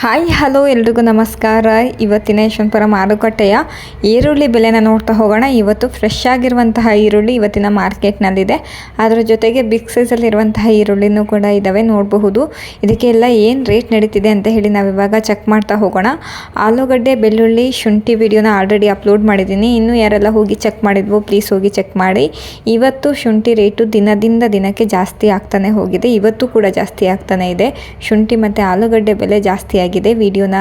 Hi, hello ಎಲ್ರಿಗೂ ನಮಸ್ಕಾರ. ಇವತ್ತಿನ ಯಶವಂತಪುರ ಮಾರುಕಟ್ಟೆಯ ಈರುಳ್ಳಿ ಬೆಲೆನ ನೋಡ್ತಾ ಹೋಗೋಣ. ಇವತ್ತು ಫ್ರೆಶ್ ಆಗಿರುವಂತಹ ಈರುಳ್ಳಿ ಇವತ್ತಿನ ಮಾರ್ಕೆಟ್ನಲ್ಲಿದೆ. ಅದರ ಜೊತೆಗೆ ಬಿಗ್ ಸೈಜಲ್ಲಿರುವಂತಹ ಈರುಳ್ಳಿನೂ ಕೂಡ ಇದ್ದಾವೆ ನೋಡಬಹುದು. ಇದಕ್ಕೆಲ್ಲ ಏನು ರೇಟ್ ನಡೀತಿದೆ ಅಂತ ಹೇಳಿ ನಾವು ಇವಾಗ ಚೆಕ್ ಮಾಡ್ತಾ ಹೋಗೋಣ. ಆಲೂಗಡ್ಡೆ, ಬೆಳ್ಳುಳ್ಳಿ, ಶುಂಠಿ ವಿಡಿಯೋನ ಆಲ್ರೆಡಿ ಅಪ್ಲೋಡ್ ಮಾಡಿದ್ದೀನಿ. ಇನ್ನೂ ಯಾರೆಲ್ಲ ಹೋಗಿ ಚೆಕ್ ಮಾಡಿದ್ವು ಪ್ಲೀಸ್ ಹೋಗಿ ಚೆಕ್ ಮಾಡಿ. ಇವತ್ತು ಶುಂಠಿ ರೇಟು ದಿನದಿಂದ ದಿನಕ್ಕೆ ಜಾಸ್ತಿ ಆಗ್ತಾನೆ ಹೋಗಿದೆ. ಇವತ್ತು ಕೂಡ ಜಾಸ್ತಿ ಆಗ್ತಾನೆ ಇದೆ. ಶುಂಠಿ ಮತ್ತು ಆಲೂಗಡ್ಡೆ ಬೆಲೆ ಜಾಸ್ತಿ ಆಗಿದೆ. ವಿಡಿಯೋನ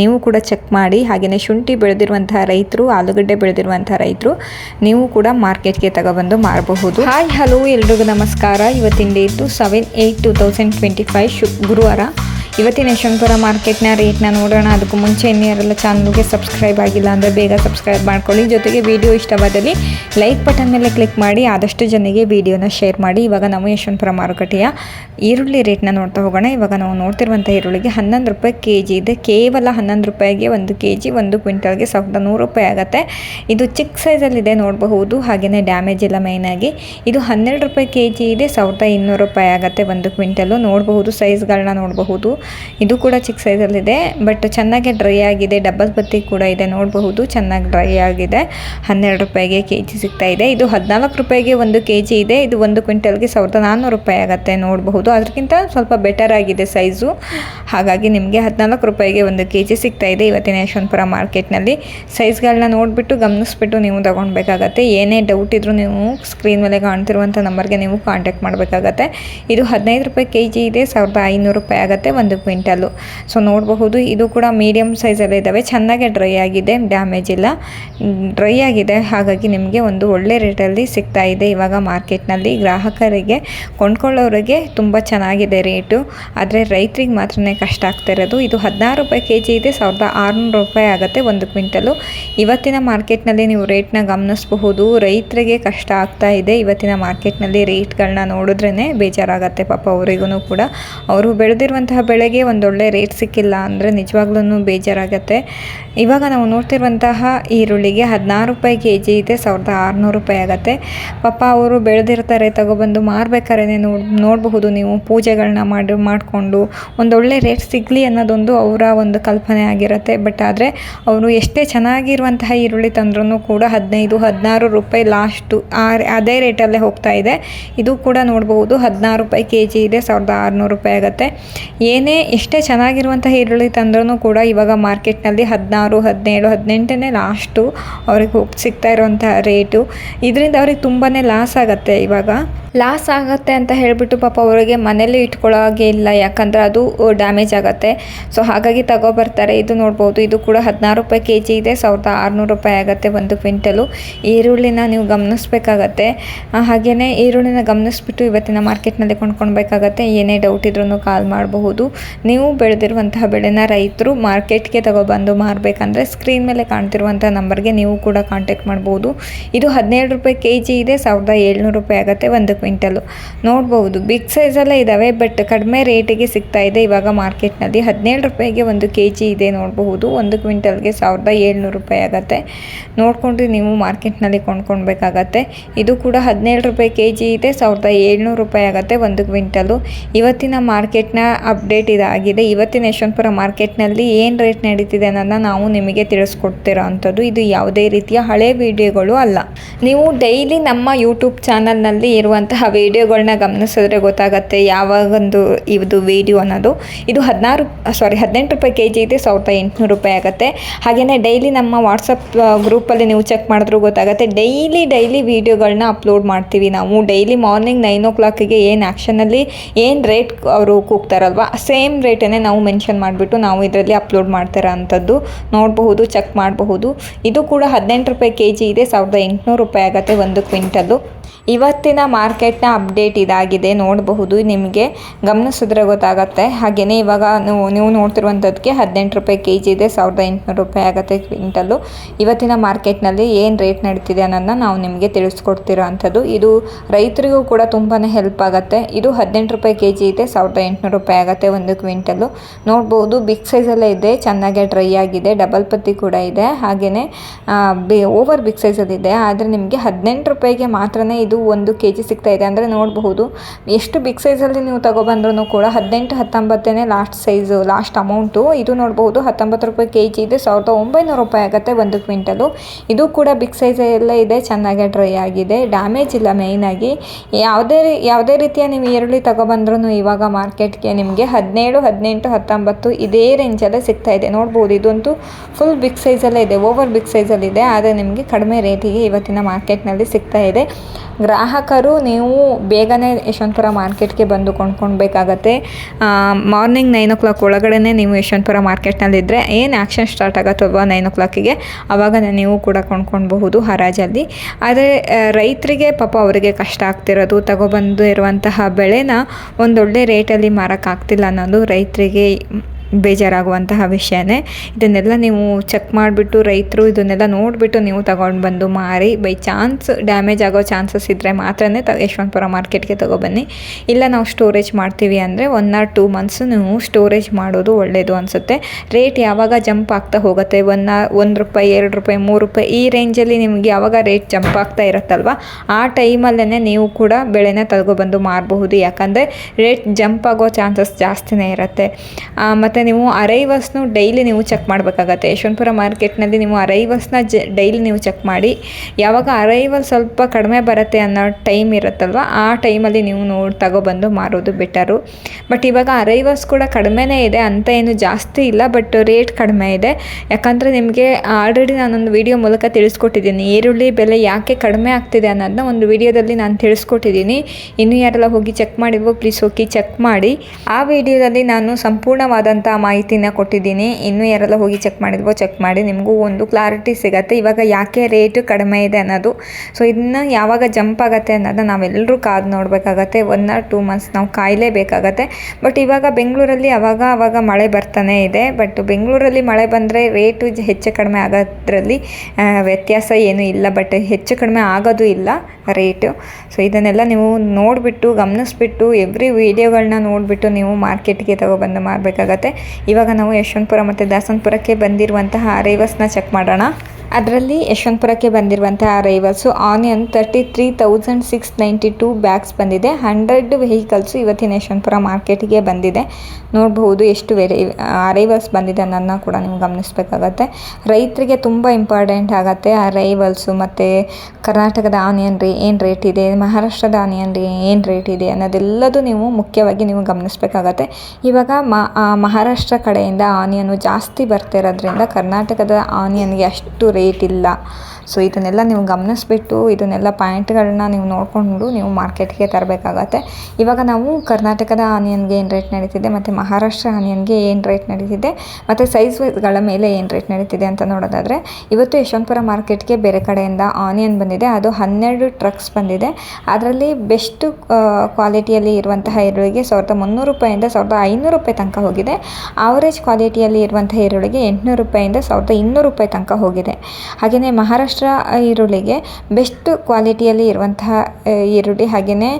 ನೀವು ಕೂಡ ಚೆಕ್ ಮಾಡಿ. ಹಾಗೆಯೇ ಶುಂಠಿ ಬೆಳೆದಿರುವಂತಹ ರೈತರು, ಆಲೂಗಡ್ಡೆ ಬೆಳೆದಿರುವಂತಹ ರೈತರು, ನೀವು ಕೂಡ ಮಾರ್ಕೆಟ್ಗೆ ತಗೊಬಂದು ಮಾರಬಹುದು. ಹಾಯ್, ಹಲೋ, ಎಲ್ರಿಗೂ ನಮಸ್ಕಾರ. ಇವತ್ತಿನ date seven eight two thousand twenty five ಶು ಗುರುವಾರ. ಇವತ್ತಿನ ಯಶವಂತಪುರ ಮಾರ್ಕೆಟ್ನ ರೇಟ್ನ ನೋಡೋಣ. ಅದಕ್ಕೂ ಮುಂಚೆ ಇನ್ನೇರೆಲ್ಲ ಚಾನಲ್ಗೆ ಸಬ್ಸ್ಕ್ರೈಬ್ ಆಗಿಲ್ಲ ಅಂದರೆ ಬೇಗ ಸಬ್ಸ್ಕ್ರೈಬ್ ಮಾಡ್ಕೊಳ್ಳಿ. ಜೊತೆಗೆ ವಿಡಿಯೋ ಇಷ್ಟವಾದಲ್ಲಿ ಲೈಕ್ ಬಟನ್ ಮೇಲೆ ಕ್ಲಿಕ್ ಮಾಡಿ, ಆದಷ್ಟು ಜನರಿಗೆ ವಿಡಿಯೋನ ಶೇರ್ ಮಾಡಿ. ಇವಾಗ ನಾವು ಯಶವಂತಪುರ ಮಾರುಕಟ್ಟೆಯ ಈರುಳ್ಳಿ ರೇಟ್ನ ನೋಡ್ತಾ ಹೋಗೋಣ. ಇವಾಗ ನಾವು ನೋಡ್ತಿರುವಂಥ ಈರುಳ್ಳಿಗೆ ಹನ್ನೊಂದು ರೂಪಾಯಿ ಕೆ ಜಿ ಇದೆ. ಕೇವಲ ಹನ್ನೊಂದು ರೂಪಾಯಿಗೆ ಒಂದು ಕೆ ಜಿ ಒಂದು ಕ್ವಿಂಟಲ್ಗೆ ಸಾವಿರದ ನೂರು ರೂಪಾಯಿ ಆಗುತ್ತೆ. ಇದು ಚಿಕ್ಕ ಸೈಜಲ್ಲಿದೆ, ನೋಡಬಹುದು. ಹಾಗೆಯೇ ಡ್ಯಾಮೇಜ್ ಇಲ್ಲ ಮೇಯ್ನಾಗಿ ಇದು ಹನ್ನೆರಡು ರೂಪಾಯಿ ಕೆ ಜಿ ಇದೆ, ಸಾವಿರದ ಇನ್ನೂರು ರೂಪಾಯಿ ಆಗುತ್ತೆ ಒಂದು ಕ್ವಿಂಟಲು ನೋಡಬಹುದು, ಸೈಜ್ಗಳನ್ನ ನೋಡಬಹುದು. ಇದು ಕೂಡ ಚಿಕ್ಕ ಸೈಜಲ್ಲಿದೆ ಬಟ್ ಚೆನ್ನಾಗಿ ಡ್ರೈ ಆಗಿದೆ ಡಬ್ಬಲ್ ಬತ್ತಿ ಕೂಡ ಇದೆ, ನೋಡಬಹುದು, ಚೆನ್ನಾಗಿ ಡ್ರೈ ಆಗಿದೆ. ಹನ್ನೆರಡು ರೂಪಾಯಿಗೆ ಕೆ ಜಿ ಸಿಗ್ತಾ ಇದೆ. ಇದು ಹದಿನಾಲ್ಕು ರೂಪಾಯಿಗೆ ಒಂದು ಕೆ ಜಿ ಇದೆ. ಇದು ಒಂದು ಕ್ವಿಂಟಲ್ಗೆ ಸಾವಿರದ ನಾನ್ನೂರು ರೂಪಾಯಿ ಆಗುತ್ತೆ, ನೋಡಬಹುದು. ಅದಕ್ಕಿಂತ ಸ್ವಲ್ಪ ಬೆಟರ್ ಆಗಿದೆ ಸೈಜು ಹಾಗಾಗಿ ನಿಮಗೆ ಹದಿನಾಲ್ಕು ರೂಪಾಯಿಗೆ ಒಂದು ಕೆ ಜಿ ಸಿಗ್ತಾ ಇದೆ ಇವತ್ತಿನ ಯಶವಂತಪುರ ಮಾರ್ಕೆಟ್ನಲ್ಲಿ. ಸೈಜ್ಗಳನ್ನ ನೋಡಿಬಿಟ್ಟು ಗಮನಿಸ್ಬಿಟ್ಟು ನೀವು ತಗೊಳ್ಬೇಕಾಗತ್ತೆ ಏನೇ ಡೌಟ್ ಇದ್ದರೂ ನೀವು ಸ್ಕ್ರೀನ್ ಮೇಲೆ ಕಾಣ್ತಿರುವಂಥ ನಂಬರ್ಗೆ ನೀವು ಕಾಂಟ್ಯಾಕ್ಟ್ ಮಾಡಬೇಕಾಗತ್ತೆ. ಇದು ಹದಿನೈದು ರೂಪಾಯಿ ಕೆ ಜಿ ಇದೆ, ಸಾವಿರದ ಐನೂರು ರೂಪಾಯಿ ಆಗುತ್ತೆ. ಒಂದು ಕ್ವಿಂಟಲು. ಸೊ ನೋಡಬಹುದು, ಇದು ಕೂಡ ಮೀಡಿಯಮ್ ಸೈಜಲ್ಲೇ ಇದ್ದಾವೆ. ಚೆನ್ನಾಗೆ ಡ್ರೈ ಆಗಿದೆ ಡ್ಯಾಮೇಜ್ ಇಲ್ಲ. ಡ್ರೈ ಆಗಿದೆ, ಹಾಗಾಗಿ ನಿಮಗೆ ಒಂದು ಒಳ್ಳೆ ರೇಟಲ್ಲಿ ಸಿಗ್ತಾ ಇದೆ ಇವಾಗ ಮಾರ್ಕೆಟ್ನಲ್ಲಿ ಗ್ರಾಹಕರಿಗೆ, ಕೊಂಡ್ಕೊಳ್ಳೋರಿಗೆ ತುಂಬ ಚೆನ್ನಾಗಿದೆ ರೇಟು ಆದರೆ ರೈತರಿಗೆ ಮಾತ್ರನೇ ಕಷ್ಟ ಆಗ್ತಾ ಇರೋದು. ಇದು ಹದಿನಾರು ರೂಪಾಯಿ ಕೆ ಜಿ ಇದೆ, ಸಾವಿರದ ಆರುನೂರು ರೂಪಾಯಿ ಆಗುತ್ತೆ ಒಂದು ಕ್ವಿಂಟಲು. ಇವತ್ತಿನ ಮಾರ್ಕೆಟ್ನಲ್ಲಿ ನೀವು ರೇಟ್ನ ಗಮನಿಸಬಹುದು. ರೈತರಿಗೆ ಕಷ್ಟ ಆಗ್ತಾ ಇದೆ. ಇವತ್ತಿನ ಮಾರ್ಕೆಟ್ನಲ್ಲಿ ರೇಟ್ಗಳನ್ನ ನೋಡಿದ್ರೇ ಬೇಜಾರಾಗುತ್ತೆ ಪಾಪ ಅವರಿಗೂ ಕೂಡ. ಅವರು ಬೆಳೆದಿರುವಂತಹ ಬೆಳೆಗೆ ಒಂದೊಳ್ಳೆ ರೇಟ್ ಸಿಕ್ಕಿಲ್ಲ ಅಂದರೆ ನಿಜವಾಗ್ಲೂ ಬೇಜಾರಾಗತ್ತೆ. ಇವಾಗ ನಾವು ನೋಡ್ತಿರುವಂತಹ ಈರುಳ್ಳಿಗೆ ಹದಿನಾರು ರೂಪಾಯಿ ಕೆ ಜಿ ಇದೆ, ಸಾವಿರದ ಆರುನೂರು ರೂಪಾಯಿ ಆಗುತ್ತೆ. ಪಾಪ ಅವರು ಬೆಳೆದಿರ್ತಾರೆ, ತಗೊಬಂದು ಮಾರ್ಬೇಕಾದ್ರೆ ನೋಡಿ ನೋಡಬಹುದು ನೀವು ಪೂಜೆಗಳನ್ನ ಮಾಡಿ, ಮಾಡಿಕೊಂಡು. ಒಂದೊಳ್ಳೆ ರೇಟ್ ಸಿಗಲಿ ಅನ್ನೋದೊಂದು ಅವರ ಒಂದು ಕಲ್ಪನೆ ಆಗಿರುತ್ತೆ. ಬಟ್ ಆದರೆ ಅವರು ಎಷ್ಟೇ ಚೆನ್ನಾಗಿರುವಂತಹ ಈರುಳ್ಳಿ ತಂದ್ರೂ ಕೂಡ ಹದಿನೈದು, ಹದಿನಾರು ರೂಪಾಯಿ ಲಾಸ್ಟು ಆ ಅದೇ ರೇಟಲ್ಲೇ ಹೋಗ್ತಾ ಇದೆ. ಇದು ಕೂಡ ನೋಡಬಹುದು ಹದಿನಾರು ರೂಪಾಯಿ ಕೆ ಜಿ ಇದೆ, ಸಾವಿರದ ಆರುನೂರು ರೂಪಾಯಿ ಆಗುತ್ತೆ. ಏನೇ ಎಷ್ಟೇ ಚೆನ್ನಾಗಿರುವಂತಹ ಈರುಳ್ಳಿ ತಂದ್ರೂ ಕೂಡ ಇವಾಗ ಮಾರ್ಕೆಟ್ನಲ್ಲಿ ಹದಿನಾರು, ಹದಿನೇಳು, ಹದಿನೆಂಟನೇ ಲಾಸ್ಟು ಅವ್ರಿಗೆ ಹೋಗಿ ಸಿಗ್ತಾ ಇರುವಂತಹ ರೇಟು ಇದರಿಂದ ಅವ್ರಿಗೆ ತುಂಬಾ ಲಾಸ್ ಆಗುತ್ತೆ ಇವಾಗ. ಲಾಸ್ ಆಗುತ್ತೆ ಅಂತ ಹೇಳಿಬಿಟ್ಟು ಪಾಪ ಅವರಿಗೆ ಮನೇಲಿ ಇಟ್ಕೊಳ್ಳೋಗೆ ಇಲ್ಲ, ಯಾಕಂದರೆ ಅದು ಡ್ಯಾಮೇಜ್ ಆಗುತ್ತೆ. ಸೊ ಹಾಗಾಗಿ ತಗೊಬರ್ತಾರೆ ಇದು ನೋಡ್ಬೋದು, ಇದು ಕೂಡ ಹದಿನಾರು ರೂಪಾಯಿ ಕೆ ಜಿ ಇದೆ, ಸಾವಿರದ ಆರುನೂರು ರೂಪಾಯಿ ಆಗುತ್ತೆ ಒಂದು ಕ್ವಿಂಟಲು. ಈರುಳ್ಳಿನ ನೀವು ಗಮನಿಸ್ಬೇಕಾಗತ್ತೆ. ಹಾಗೆಯೇ ಈರುಳ್ಳಿನ ಗಮನಿಸ್ಬಿಟ್ಟು ಇವತ್ತಿನ ಮಾರ್ಕೆಟ್ನಲ್ಲಿ ಕೊಂಡ್ಕೊಳ್ಬೇಕಾಗತ್ತೆ. ಏನೇ ಡೌಟ್ ಇದ್ರೂ ಕಾಲ್ ಮಾಡಬಹುದು. ನೀವು ಬೆಳೆದಿರುವಂತಹ ಬೆಳೆನ ರೈತರು ಮಾರ್ಕೆಟ್ಗೆ ತಗೊಬಂದು ಮಾರಬೇಕಂದ್ರೆ ಸ್ಕ್ರೀನ್ ಮೇಲೆ ಕಾಣ್ತಿರುವಂಥ ನಂಬರ್ಗೆ ನೀವು ಕೂಡ ಕಾಂಟ್ಯಾಕ್ಟ್ ಮಾಡ್ಬೋದು. ಇದು ಹದಿನೇಳು ರೂಪಾಯಿ ಕೆ ಜಿ ಇದೆ, ಸಾವಿರದ ಏಳ್ನೂರು ರೂಪಾಯಿ ಆಗುತ್ತೆ ಒಂದು ಕ್ವಿಂಟಲು. ನೋಡ್ಬೋದು ಬಿಗ್ ಸೈಜೆಲ್ಲ ಇದ್ದಾವೆ ಬಟ್ ಕಡಿಮೆ ರೇಟಿಗೆ ಸಿಗ್ತಾ ಇದೆ ಇವಾಗ ಮಾರ್ಕೆಟ್ನಲ್ಲಿ. ಹದಿನೇಳು ರೂಪಾಯಿಗೆ ಒಂದು ಕೆ ಜಿ ಇದೆ ನೋಡಬಹುದು ಒಂದು ಕ್ವಿಂಟಲ್ಗೆ ಸಾವಿರದ ಏಳ್ನೂರು ರೂಪಾಯಿ ಆಗುತ್ತೆ. ನೋಡಿಕೊಂಡು ನೀವು ಮಾರ್ಕೆಟ್ನಲ್ಲಿ ಕೊಂಡ್ಕೊಳ್ಬೇಕಾಗತ್ತೆ. ಇದು ಕೂಡ ಹದಿನೇಳು ರೂಪಾಯಿ ಕೆ ಜಿ ಇದೆ, ಸಾವಿರದ ಏಳ್ನೂರು ರೂಪಾಯಿ ಆಗುತ್ತೆ ಒಂದು ಕ್ವಿಂಟಲು. ಇವತ್ತಿನ ಮಾರ್ಕೆಟ್ನ ಅಪ್ಡೇಟ್ ಇದಾಗಿದೆ. ಇವತ್ತಿನ ಯಶವಂತಪುರ ಮಾರ್ಕೆಟ್ನಲ್ಲಿ ಏನು ರೇಟ್ ನಡೀತಿದೆ ಅನ್ನೋದನ್ನ ನಾವು ನಿಮಗೆ ತಿಳಿಸ್ಕೊಡ್ತಿರೋ ಅಂಥದ್ದು ಇದು ಯಾವುದೇ ರೀತಿಯ ಹಳೆ ವಿಡಿಯೋಗಳು ಅಲ್ಲ. ನೀವು ಡೈಲಿ ನಮ್ಮ ಯೂಟ್ಯೂಬ್ ಚಾನಲ್ನಲ್ಲಿ ಇರುವಂತಹ ವಿಡಿಯೋಗಳನ್ನ ಗಮನಿಸಿದ್ರೆ ಗೊತ್ತಾಗುತ್ತೆ ಯಾವಾಗೊಂದು ಇದು ವಿಡಿಯೋ ಅನ್ನೋದು. ಇದು ಹದಿನಾರು ಸಾರಿ ಹದಿನೆಂಟು ರೂಪಾಯಿ ಕೆ ಜಿ ಇದೆ, ಸಾವಿರದ ಎಂಟುನೂರು ರೂಪಾಯಿ ಆಗುತ್ತೆ. ಹಾಗೆಯೇ ಡೈಲಿ ನಮ್ಮ ವಾಟ್ಸಪ್ ಗ್ರೂಪಲ್ಲಿ ನೀವು ಚೆಕ್ ಮಾಡಿದ್ರೂ ಗೊತ್ತಾಗುತ್ತೆ. ಡೈಲಿ ಡೈಲಿ ವಿಡಿಯೋಗಳನ್ನ ಅಪ್ಲೋಡ್ ಮಾಡ್ತೀವಿ ನಾವು. ಡೈಲಿ ಮಾರ್ನಿಂಗ್ ನೈನ್ ಓ ಕ್ಲಾಕಿಗೆ ಏನು ಆ್ಯಕ್ಷನಲ್ಲಿ ಏನು ರೇಟ್ ಅವರು ಕೂಗ್ತಾರಲ್ವ? ಸೇಮ್ ರೇಟನ್ನೇ ನಾವು ಮೆನ್ಷನ್ ಮಾಡಿಬಿಟ್ಟು ನಾವು ಇದರಲ್ಲಿ ಅಪ್ಲೋಡ್ ಮಾಡ್ತಿರೋ ಅಂಥದ್ದು ನೋಡಬಹುದು, ಚೆಕ್ ಮಾಡಬಹುದು. ಇದು ಕೂಡ ಹದಿನೆಂಟು ರೂಪಾಯಿ ಕೆ ಜಿ ಇದೆ, ಸಾವಿರದ ಎಂಟುನೂರು ರೂಪಾಯಿ ಆಗುತ್ತೆ ಒಂದು ಕ್ವಿಂಟಲು ಇವತ್ತಿನ ಮಾರ್ಕೆಟ್ನ ಅಪ್ಡೇಟ್ ಇದಾಗಿದೆ, ನೋಡಬಹುದು, ನಿಮಗೆ ಗಮನಿಸಿದ್ರೆ ಗೊತ್ತಾಗುತ್ತೆ ಹಾಗೆಯೇ ಇವಾಗ ನೀವು ನೋಡ್ತಿರುವಂಥದ್ದಕ್ಕೆ ಹದಿನೆಂಟು ರೂಪಾಯಿ ಕೆ ಜಿ ಇದೆ, ಸಾವಿರದ ಎಂಟುನೂರು ರೂಪಾಯಿ ಆಗುತ್ತೆ ಕ್ವಿಂಟಲ್ಲು ಇವತ್ತಿನ ಮಾರ್ಕೆಟ್ನಲ್ಲಿ ಏನು ರೇಟ್ ನಡೀತಿದೆ ಅನ್ನೋದನ್ನ ನಾವು ನಿಮಗೆ ತಿಳಿಸ್ಕೊಡ್ತಿರೋ ಅಂಥದ್ದು ಇದು ರೈತರಿಗೂ ಕೂಡ ತುಂಬಾ ಹೆಲ್ಪ್ ಆಗುತ್ತೆ. ಇದು ಹದಿನೆಂಟು ರೂಪಾಯಿ ಕೆ ಜಿ ಇದೆ, ಸಾವಿರದ ಎಂಟುನೂರು ರೂಪಾಯಿ ಆಗುತ್ತೆ ಒಂದು ಕ್ವಿಂಟಲ್ಲು ನೋಡ್ಬೋದು ಬಿಗ್ ಸೈಜಲ್ಲೇ ಇದೆ, ಚೆನ್ನಾಗೆ ಡ್ರೈ ಆಗಿದೆ, ಡಬಲ್ ಪತ್ತಿ ಕೂಡ ಇದೆ. ಹಾಗೆಯೇ ಬಿ, ಓವರ್ ಬಿಗ್ ಸೈಜಲ್ಲಿದೆ. ಆದರೆ ನಿಮಗೆ ಹದಿನೆಂಟು ರೂಪಾಯಿಗೆ ಮಾತ್ರನೇ ಇದು ಇದು ಒಂದು ಕೆ ಜಿ ಸಿಗ್ತಾ ಇದೆ ಅಂದರೆ ನೋಡಬಹುದು. ಎಷ್ಟು ಬಿಗ್ ಸೈಜಲ್ಲಿ ನೀವು ತಗೊಬಂದ್ರೂ ಕೂಡ ಹದಿನೆಂಟು, ಹತ್ತೊಂಬತ್ತನೇ ಲಾಸ್ಟ್ ಸೈಜು ಲಾಸ್ಟ್ ಅಮೌಂಟು ಇದು ನೋಡಬಹುದು, ಹತ್ತೊಂಬತ್ತು ರೂಪಾಯಿ ಕೆ ಜಿ ಇದೆ, ಸಾವಿರದ ಒಂಬೈನೂರು ರೂಪಾಯಿ ಆಗುತ್ತೆ ಒಂದು ಕ್ವಿಂಟಲು. ಇದು ಕೂಡ ಬಿಗ್ ಎಲ್ಲ ಇದೆ, ಚೆನ್ನಾಗೆ ಡ್ರೈ ಆಗಿದೆ ಡ್ಯಾಮೇಜ್ ಇಲ್ಲ ಮೇಯ್ನಾಗಿ ಯಾವುದೇ ಯಾವುದೇ ರೀತಿಯ ನೀವು ಈರುಳ್ಳಿ ತಗೊಬಂದ್ರೂ ಇವಾಗ ಮಾರ್ಕೆಟ್ಗೆ ನಿಮಗೆ ಹದಿನೇಳು, ಹದಿನೆಂಟು, ಹತ್ತೊಂಬತ್ತು ಇದೇ ರೇಂಜಲ್ಲೇ ಸಿಗ್ತಾ ಇದೆ. ನೋಡ್ಬೋದು ಇದಂತೂ ಫುಲ್ ಬಿಗ್ ಸೈಜಲ್ಲೇ ಇದೆ ಓವರ್ ಬಿಗ್ ಸೈಜಲ್ಲಿದೆ ಆದರೆ ನಿಮಗೆ ಕಡಿಮೆ ರೇಟಿಗೆ ಇವತ್ತಿನ ಮಾರ್ಕೆಟ್ನಲ್ಲಿ ಸಿಗ್ತಾ ಇದೆ. ಗ್ರಾಹಕರು ನೀವು ಬೇಗನೆ ಯಶವಂತಪುರ ಮಾರ್ಕೆಟ್ಗೆ ಬಂದು ಕೊಂಡ್ಕೊಳ್ಬೇಕಾಗತ್ತೆ. ಮಾರ್ನಿಂಗ್ ನೈನ್ ಓ ಕ್ಲಾಕ್ ಒಳಗಡೆ ನೀವು ಯಶವಂತಪುರ ಮಾರ್ಕೆಟ್ನಲ್ಲಿದ್ದರೆ ಏನು ಆ್ಯಕ್ಷನ್ ಸ್ಟಾರ್ಟ್ ಆಗುತ್ತಲ್ವ ನೈನ್ ಓ ಕ್ಲಾಕಿಗೆ ಆವಾಗ ನೀವು ಕೂಡ ಕೊಂಡ್ಕೊಳ್ಬಹುದು ಹರಾಜಲ್ಲಿ. ಆದರೆ ರೈತರಿಗೆ ಪಾಪ ಅವರಿಗೆ ಕಷ್ಟ ಆಗ್ತಿರೋದು ತಗೊಬಂದು ಇರುವಂತಹ ಬೆಳೆನ ಒಂದೊಳ್ಳೆ ರೇಟಲ್ಲಿ ಮಾರೋಕ್ಕಾಗ್ತಿಲ್ಲ ಅನ್ನೋದು ರೈತರಿಗೆ ಬೇಜಾರಾಗುವಂತಹ ವಿಷಯನೇ. ಇದನ್ನೆಲ್ಲ ನೀವು ಚೆಕ್ ಮಾಡಿಬಿಟ್ಟು ರೈತರು ಇದನ್ನೆಲ್ಲ ನೋಡಿಬಿಟ್ಟು ನೀವು ತಗೊಂಡು ಬಂದು ಮಾರಿ. ಬೈ ಚಾನ್ಸ್ ಡ್ಯಾಮೇಜ್ ಆಗೋ ಚಾನ್ಸಸ್ ಇದ್ದರೆ ಮಾತ್ರನೇ ತ ಯಶವಂತಪುರ ಮಾರ್ಕೆಟ್ಗೆ ತೊಗೊಬನ್ನಿ. ಇಲ್ಲ ನಾವು ಸ್ಟೋರೇಜ್ ಮಾಡ್ತೀವಿ ಅಂದರೆ ಒನ್ ಆರ್ ಟೂ ಮಂತ್ಸ್ ನೀವು ಸ್ಟೋರೇಜ್ ಮಾಡೋದು ಒಳ್ಳೆಯದು ಅನಿಸುತ್ತೆ. ರೇಟ್ ಯಾವಾಗ ಜಂಪ್ ಆಗ್ತಾ ಹೋಗುತ್ತೆ? ಒನ್ ಒಂದು ರೂಪಾಯಿ, ಎರಡು ರೂಪಾಯಿ, ಮೂರು ರೂಪಾಯಿ ಈ ರೇಂಜಲ್ಲಿ ನಿಮಗೆ ಯಾವಾಗ ರೇಟ್ ಜಂಪ್ ಆಗ್ತಾ ಇರುತ್ತಲ್ವ? ಆ ಟೈಮಲ್ಲೇ ನೀವು ಕೂಡ ಬೆಳೆನ ತಗೊಬಂದು ಮಾರಬಹುದು. ಯಾಕಂದರೆ ರೇಟ್ ಜಂಪ್ ಆಗೋ ಚಾನ್ಸಸ್ ಜಾಸ್ತಿನೇ ಇರುತ್ತೆ. ಮತ್ತು ನೀವು ಅರೈವಸ್ನು ಡೈಲಿ ನೀವು ಚೆಕ್ ಮಾಡಬೇಕಾಗತ್ತೆ. ಯಶವಂತಪುರ ಮಾರ್ಕೆಟ್ನಲ್ಲಿ ನೀವು ಅರೈವಸ್ನ ಜ ಡೈಲಿ ನೀವು ಚೆಕ್ ಮಾಡಿ. ಯಾವಾಗ ಅರೈವಲ್ ಸ್ವಲ್ಪ ಕಡಿಮೆ ಬರುತ್ತೆ ಅನ್ನೋ ಟೈಮ್ ಇರುತ್ತಲ್ವ, ಆ ಟೈಮಲ್ಲಿ ನೀವು ನೋಡಿ, ತಗೊಬಂದು ಮಾರೋದು ಬೆಟರು ಬಟ್ ಇವಾಗ ಅರೈವಸ್ ಕೂಡ ಕಡಿಮೆನೇ ಇದೆ ಅಂತ ಏನು ಜಾಸ್ತಿ ಇಲ್ಲ ಬಟ್ ರೇಟ್ ಕಡಿಮೆ ಇದೆ. ಯಾಕಂದರೆ ನಿಮಗೆ ಆಲ್ರೆಡಿ ನಾನೊಂದು ವಿಡಿಯೋ ಮೂಲಕ ತಿಳಿಸ್ಕೊಟ್ಟಿದ್ದೀನಿ. ಈರುಳ್ಳಿ ಬೆಲೆ ಯಾಕೆ ಕಡಿಮೆ ಆಗ್ತಿದೆ ಅನ್ನೋದನ್ನ ಒಂದು ವಿಡಿಯೋದಲ್ಲಿ ನಾನು ತಿಳಿಸ್ಕೊಟ್ಟಿದ್ದೀನಿ. ಇನ್ನೂ ಯಾರೆಲ್ಲ ಹೋಗಿ ಚೆಕ್ ಮಾಡಿಲ್ವೋ ಪ್ಲೀಸ್ ಹೋಗಿ ಚೆಕ್ ಮಾಡಿ. ಆ ವಿಡಿಯೋದಲ್ಲಿ ನಾನು ಸಂಪೂರ್ಣವಾದಂಥ ಮಾಹಿತಿನ ಕೊಟ್ಟಿದ್ದೀನಿ. ಇನ್ನೂ ಯಾರೆಲ್ಲ ಹೋಗಿ ಚೆಕ್ ಮಾಡಿದ್ವೋ ಚೆಕ್ ಮಾಡಿ ನಿಮಗೂ ಒಂದು ಕ್ಲಾರಿಟಿ ಸಿಗತ್ತೆ. ಇವಾಗ ಯಾಕೆ ರೇಟ್ ಕಡಿಮೆ ಇದೆ ಅನ್ನೋದು. ಸೊ ಇದನ್ನ ಯಾವಾಗ ಜಂಪ್ ಆಗುತ್ತೆ ಅನ್ನೋದನ್ನ ನಾವೆಲ್ಲರೂ ಕಾದು ನೋಡಬೇಕಾಗತ್ತೆ. ಒನ್ ಆರ್ ಟೂ ಮಂತ್ಸ್ ನಾವು ಕಾಯಲೇಬೇಕಾಗತ್ತೆ. ಬಟ್ ಇವಾಗ ಬೆಂಗಳೂರಲ್ಲಿ ಅವಾಗ ಅವಾಗ ಮಳೆ ಬರ್ತಾನೆ ಇದೆ. ಬಟ್ ಬೆಂಗಳೂರಲ್ಲಿ ಮಳೆ ಬಂದರೆ ರೇಟು ಹೆಚ್ಚು ಕಡಿಮೆ ಆಗೋದ್ರಲ್ಲಿ ವ್ಯತ್ಯಾಸ ಏನೂ ಇಲ್ಲ. ಬಟ್ ಹೆಚ್ಚು ಕಡಿಮೆ ಆಗೋದು ಇಲ್ಲ ರೇಟು ಸೊ ಇದನ್ನೆಲ್ಲ ನೀವು ನೋಡಿಬಿಟ್ಟು ಗಮನಿಸ್ಬಿಟ್ಟು ಎವ್ರಿ ವೀಡಿಯೋಗಳನ್ನ ನೋಡಿಬಿಟ್ಟು ನೀವು ಮಾರ್ಕೆಟ್ಗೆ ತಗೊಬಂದು ಮಾರಬೇಕಾಗತ್ತೆ. ಇವಾಗ ನಾವು ಯಶವಂತಪುರ ಮತ್ತು ದಾಸನಪುರಕ್ಕೆ ಬಂದಿರುವಂತಹ ರೇವಸ್ನ ಚೆಕ್ ಮಾಡೋಣ. ಅದರಲ್ಲಿ ಯಶವಂತಪುರಕ್ಕೆ ಬಂದಿರುವಂತಹ arrivals onion thirty three thousand six ninety two bags ಬಂದಿದೆ. ಹಂಡ್ರೆಡ್ ವೆಹಿಕಲ್ಸು ಇವತ್ತಿನ ಯಶವಂತಪುರ ಮಾರ್ಕೆಟಿಗೆ ಬಂದಿದೆ. ನೋಡಬಹುದು ಎಷ್ಟು ವೆರೈ ಅರೈವಲ್ಸ್ ಬಂದಿದೆ ಅನ್ನೋದನ್ನ ಕೂಡ ನೀವು ಗಮನಿಸಬೇಕಾಗತ್ತೆ. ರೈತರಿಗೆ ತುಂಬ ಇಂಪಾರ್ಟೆಂಟ್ ಆಗುತ್ತೆ ಅರೈವಲ್ಸು ಮತ್ತು ಕರ್ನಾಟಕದ ಆನಿಯನ್ ರೀ ಏನು ರೇಟ್ ಇದೆ, ಮಹಾರಾಷ್ಟ್ರದ ಆನಿಯನ್ ರೀ ಏನು ರೇಟ್ ಇದೆ ಅನ್ನೋದೆಲ್ಲದು ನೀವು ಮುಖ್ಯವಾಗಿ ನೀವು ಗಮನಿಸಬೇಕಾಗತ್ತೆ. ಇವಾಗ ಮಹಾರಾಷ್ಟ್ರ ಕಡೆಯಿಂದ ಆನಿಯನ್ನು ಜಾಸ್ತಿ ಬರ್ತಿರೋದ್ರಿಂದ ಕರ್ನಾಟಕದ ಆನಿಯನ್ಗೆ ಅಷ್ಟು ರೇಟ್ ಇಲ್ಲ. ಸೊ ಇದನ್ನೆಲ್ಲ ನೀವು ಗಮನಿಸ್ಬಿಟ್ಟು, ಇದನ್ನೆಲ್ಲ ಪಾಯಿಂಟ್ಗಳನ್ನ ನೀವು ನೋಡಿಕೊಂಡು ನೀವು ಮಾರ್ಕೆಟ್ಗೆ ತರಬೇಕಾಗತ್ತೆ. ಇವಾಗ ನಾವು ಕರ್ನಾಟಕದ ಆನಿಯನ್ಗೆ ಏನು ರೇಟ್ ನಡೀತಿದೆ, ಮತ್ತು ಮಹಾರಾಷ್ಟ್ರ ಆನಿಯನ್ಗೆ ಏನು ರೇಟ್ ನಡೀತಿದೆ, ಮತ್ತು ಸೈಜ್ ವೈಸ್ಗಳ ಮೇಲೆ ಏನು ರೇಟ್ ನಡೀತಿದೆ ಅಂತ ನೋಡೋದಾದರೆ, ಇವತ್ತು ಯಶವಂತಪುರ ಮಾರ್ಕೆಟ್ಗೆ ಬೇರೆ ಕಡೆಯಿಂದ ಆನಿಯನ್ ಬಂದಿದೆ. ಅದು ಹನ್ನೆರಡು ಟ್ರಕ್ಸ್ ಬಂದಿದೆ. ಅದರಲ್ಲಿ ಬೆಸ್ಟ್ ಕ್ವಾಲಿಟಿಯಲ್ಲಿ ಇರುವಂತಹ ಈರುಳ್ಳಿಗೆ ಸಾವಿರದ ಮುನ್ನೂರು ರೂಪಾಯಿಂದ ಸಾವಿರದ ಐನೂರು ರೂಪಾಯಿ ತನಕ ಹೋಗಿದೆ. ಆವರೇಜ್ ಕ್ವಾಲಿಟಿಯಲ್ಲಿ ಇರುವಂತಹ ಈರುಳ್ಳಿಗೆ ಎಂಟುನೂರು ರೂಪಾಯಿಂದ ಸಾವಿರದ ಇನ್ನೂರು ರೂಪಾಯಿ ತನಕ ಹೋಗಿದೆ. ಹಾಗೆಯೇ ಮಹಾರಾಷ್ಟ್ರ ಈರುಳ್ಳಿಗೆ ಬೆಸ್ಟ್ ಕ್ವಾಲಿಟಿಯಲ್ಲಿ ಇರುವಂತಹ ಈರುಳ್ಳಿ ಹಾಗೆಯೇ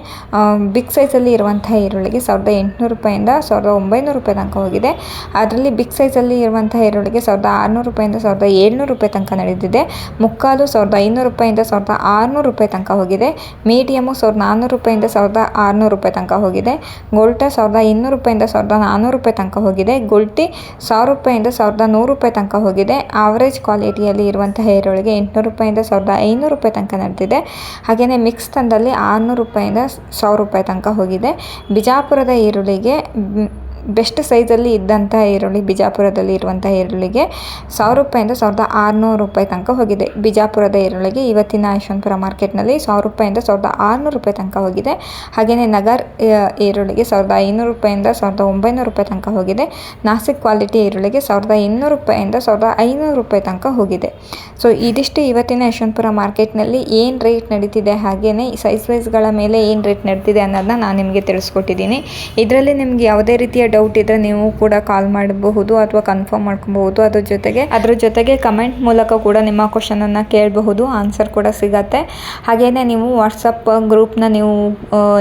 ಬಿಗ್ ಸೈಜಲ್ಲಿ ಇರುವಂತಹ ಈರುಳ್ಳಿಗೆ ಸಾವಿರದ ಎಂಟುನೂರು ರೂಪಾಯಿಂದ ಸಾವಿರದ ಒಂಬೈನೂರು ರೂಪಾಯಿ ತನಕ ಹೋಗಿದೆ. ಅದರಲ್ಲಿ ಬಿಗ್ ಸೈಜಲ್ಲಿ ಇರುವಂತಹ ಈರುಳ್ಳಿಗೆ ಸಾವಿರದ ಆರುನೂರು ರೂಪಾಯಿಂದ ಸಾವಿರದ ಏಳ್ನೂರು ರೂಪಾಯಿ ತನಕ ನಡೆದಿದೆ. ಮುಕ್ಕಾಲು ಸಾವಿರದ ಐನೂರು ರೂಪಾಯಿಂದ ಸಾವಿರದ ಆರುನೂರು ರೂಪಾಯಿ ತನಕ ಹೋಗಿದೆ. ಮೀಡಿಯಮು ಸಾವಿರದ ನಾನ್ನೂರು ರೂಪಾಯಿಂದ ಸಾವಿರದ ಆರುನೂರು ರೂಪಾಯಿ ತನಕ ಹೋಗಿದೆ. ಗೋಲ್ಟ ಸಾವಿರದ ಇನ್ನೂರು ರೂಪಾಯಿಂದ ಸಾವಿರದ ನಾನ್ನೂರು ರೂಪಾಯಿ ತನಕ ಹೋಗಿದೆ. ಗುಲ್ಟಿ ಸಾವಿರ ರೂಪಾಯಿಂದ ಸಾವಿರದ ನೂರು ರೂಪಾಯಿ ತನಕ ಹೋಗಿದೆ. ಆವರೇಜ್ ಕ್ವಾಲಿಟಿಯಲ್ಲಿ ಇರುವಂತಹ ಈರುಳ್ಳಿಗೆ ಎಂಟುನೂರು ರೂಪಾಯಿಂದ ಸಾವಿರದ ಐನೂರು ರೂಪಾಯಿ ತನಕ ನಡೆದಿದೆ. ಹಾಗೆಯೇ ಮಿಕ್ಸ್ ತಂದಲ್ಲಿ ಆರುನೂರು ರೂಪಾಯಿಂದ ಸಾವಿರ ರೂಪಾಯಿ ತನಕ ಹೋಗಿದೆ. ಬಿಜಾಪುರದ ಈರುಳ್ಳಿಗೆ ಬೆಸ್ಟ್ ಸೈಜಲ್ಲಿ ಇದ್ದಂಥ ಈರುಳ್ಳಿ ಬಿಜಾಪುರದಲ್ಲಿ ಇರುವಂಥ ಈರುಳ್ಳಿಗೆ ಸಾವಿರ ರೂಪಾಯಿಂದ ಸಾವಿರದ ಆರುನೂರು ರೂಪಾಯಿ ತನಕ ಹೋಗಿದೆ. ಬಿಜಾಪುರದ ಈರುಳ್ಳಿಗೆ ಇವತ್ತಿನ ಯಶವಂತಪುರ ಮಾರ್ಕೆಟ್ನಲ್ಲಿ ಸಾವಿರ ರೂಪಾಯಿಂದ ಸಾವಿರದ ಆರುನೂರು ರೂಪಾಯಿ ತನಕ ಹೋಗಿದೆ. ಹಾಗೆಯೇ ನಗರ್ ಈರುಳ್ಳಿಗೆ ಸಾವಿರದ ಐನೂರು ರೂಪಾಯಿಂದ ಸಾವಿರದ ಒಂಬೈನೂರು ರೂಪಾಯಿ ತನಕ ಹೋಗಿದೆ. ನಾಸಿಕ್ ಕ್ವಾಲಿಟಿ ಈರುಳ್ಳಿಗೆ ಸಾವಿರದ ಇನ್ನೂರು ರೂಪಾಯಿಂದ ಸಾವಿರದ ಐನೂರು ರೂಪಾಯಿ ತನಕ ಹೋಗಿದೆ. ಸೊ, ಇದಿಷ್ಟು ಇವತ್ತಿನ ಯಶವಂತಪುರ ಮಾರ್ಕೆಟ್ನಲ್ಲಿ ಏನು ರೇಟ್ ನಡೀತಿದೆ, ಹಾಗೆಯೇ ಸೈಜ್ ವೈಸ್ಗಳ ಮೇಲೆ ಏನು ರೇಟ್ ನಡೀತಿದೆ ಅನ್ನೋದನ್ನ ನಾನು ನಿಮಗೆ ತಿಳಿಸ್ಕೊಟ್ಟಿದ್ದೀನಿ. ಇದರಲ್ಲಿ ನಿಮಗೆ ಯಾವುದೇ ರೀತಿಯ ಡೌಟ್ ಇದ್ದರೆ ನೀವು ಕೂಡ ಕಾಲ್ ಮಾಡಬಹುದು ಅಥವಾ ಕನ್ಫರ್ಮ್ ಮಾಡ್ಕೊಬಹುದು. ಅದ್ರ ಜೊತೆಗೆ ಅದ್ರ ಜೊತೆಗೆ ಕಮೆಂಟ್ ಮೂಲಕ ಕೂಡ ನಿಮ್ಮ ಕ್ವಶನನ್ನು ಕೇಳಬಹುದು ಆನ್ಸರ್ ಕೂಡ ಸಿಗತ್ತೆ. ಹಾಗೆಯೇ ನೀವು ವಾಟ್ಸಪ್ ಗ್ರೂಪ್ನ ನೀವು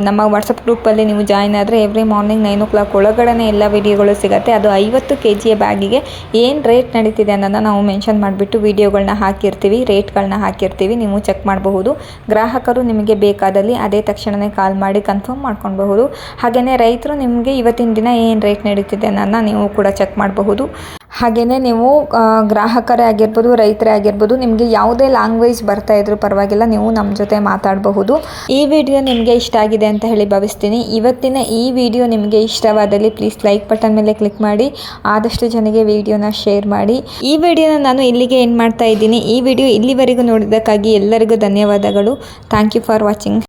ನಮ್ಮ ವಾಟ್ಸಪ್ ಗ್ರೂಪಲ್ಲಿ ನೀವು ಜಾಯ್ನ್ ಆದರೆ every morning nine o'clock ಒಳಗಡೆ ಎಲ್ಲ ವಿಡಿಯೋಗಳು ಸಿಗುತ್ತೆ. ಅದು ಐವತ್ತು ಕೆ ಜಿಯ ಬ್ಯಾಗಿಗೆ ಏನು ರೇಟ್ ನಡೀತಿದೆ ಅನ್ನೋದನ್ನ ನಾವು ಮೆನ್ಷನ್ ಮಾಡಿಬಿಟ್ಟು ವಿಡಿಯೋಗಳನ್ನ ಹಾಕಿರ್ತೀವಿ ರೇಟ್ಗಳನ್ನ ಹಾಕಿರ್ತೀವಿ, ನೀವು ಚೆಕ್ ಮಾಡಬಹುದು. ಗ್ರಾಹಕರು ನಿಮಗೆ ಬೇಕಾದಲ್ಲಿ ಅದೇ ತಕ್ಷಣವೇ ಕಾಲ್ ಮಾಡಿ ಕನ್ಫರ್ಮ್ ಮಾಡ್ಕೊಬಹುದು ಹಾಗೆಯೇ ರೈತರು ನಿಮಗೆ ಇವತ್ತಿನ ದಿನ ಏನು ರೇಟ್ ನಡೀತಿದೆ ಅನ್ನೋದನ್ನ ನೀವು ಕೂಡ ಚೆಕ್ ಮಾಡಬಹುದು. ಹಾಗೆಯೇ ನೀವು ಗ್ರಾಹಕರೇ ಆಗಿರ್ಬೋದು, ರೈತರೇ ಆಗಿರ್ಬೋದು, ನಿಮಗೆ ಯಾವುದೇ ಲ್ಯಾಂಗ್ವೇಜ್ ಬರ್ತಾ ಇದ್ರೂ ಪರವಾಗಿಲ್ಲ, ನೀವು ನಮ್ಮ ಜೊತೆ ಮಾತಾಡಬಹುದು. ಈ ವಿಡಿಯೋ ನಿಮಗೆ ಇಷ್ಟ ಆಗಿದೆ ಅಂತ ಹೇಳಿ ಭಾವಿಸ್ತೀನಿ. ಇವತ್ತಿನ ಈ ವಿಡಿಯೋ ನಿಮಗೆ ಇಷ್ಟವಾದಲ್ಲಿ ಪ್ಲೀಸ್ ಲೈಕ್ ಬಟನ್ ಮೇಲೆ ಕ್ಲಿಕ್ ಮಾಡಿ, ಆದಷ್ಟು ಜನಗೆ ವಿಡಿಯೋನ ಶೇರ್ ಮಾಡಿ. ಈ ವಿಡಿಯೋನ ನಾನು ಇಲ್ಲಿಗೆ ಏನು ಮಾಡ್ತಾ ಇದ್ದೀನಿ. ಈ ವಿಡಿಯೋ ಇಲ್ಲಿವರೆಗೂ ನೋಡಿದ್ದಕ್ಕಾಗಿ ಎಲ್ಲರಿಗೂ ಧನ್ಯವಾದಗಳು. Thank you for watching